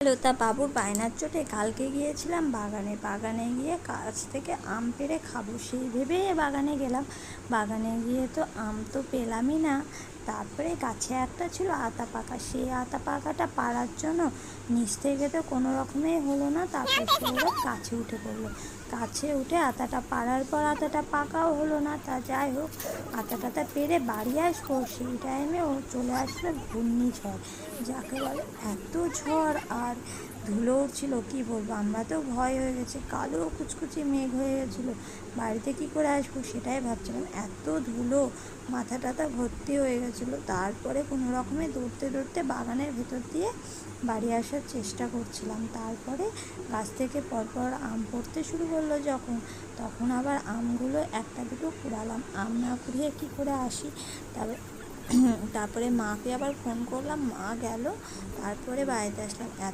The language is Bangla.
হ্যালো তা বাবুর বায়নার চোটে কালকে গিয়েছিলাম বাগানে। বাগানে গিয়ে কাছ থেকে আম পেড়ে খাব, সেই ভেবেই বাগানে গেলাম। বাগানে গিয়ে তো আম তো পেলামই না। তারপরে গাছে একটা ছিল আতা পাকা। সেই আতা পাকাটা পাড়ার জন্য নিচ থেকে তো কোনো রকমে হলো না, তারপর সে ওরা গাছে উঠে পড়ল। গাছে উঠে আতাটা পাড়ার পর আতাটা পাকাও হলো না, তা যাই হোক আতাটাতা পেরে বাড়ি আসব। সেই টাইমে ও চলে আসলো ঘূর্ণিঝড়, যাকে বলে এত ঝড় আর ধুলো উঠছিল, কী বলব? আমরা তো ভয় হয়ে গেছে, কালো কুচকুচি মেঘ হয়ে গেছিল। বাড়িতে কী করে আসব সেটাই ভাবছিলাম। এত ধুলো মাথা টাথা ভর্তি হয়ে গেছিল তারপরে কোনো রকমে দৌড়তে দৌড়তে বাগানের ভেতর দিয়ে বাড়ি আসার চেষ্টা করছিলাম। তারপরে গাছ থেকে পরপর আম পড়তে শুরু করল যখন। তখন আবার আমগুলো একটা দুটো কুড়ালাম। আম না কুড়িয়ে কী করে আসি? তবে তারপরে মাকে আবার ফোন করলাম। মা গেল। তারপরে বাড়িতে আসলাম।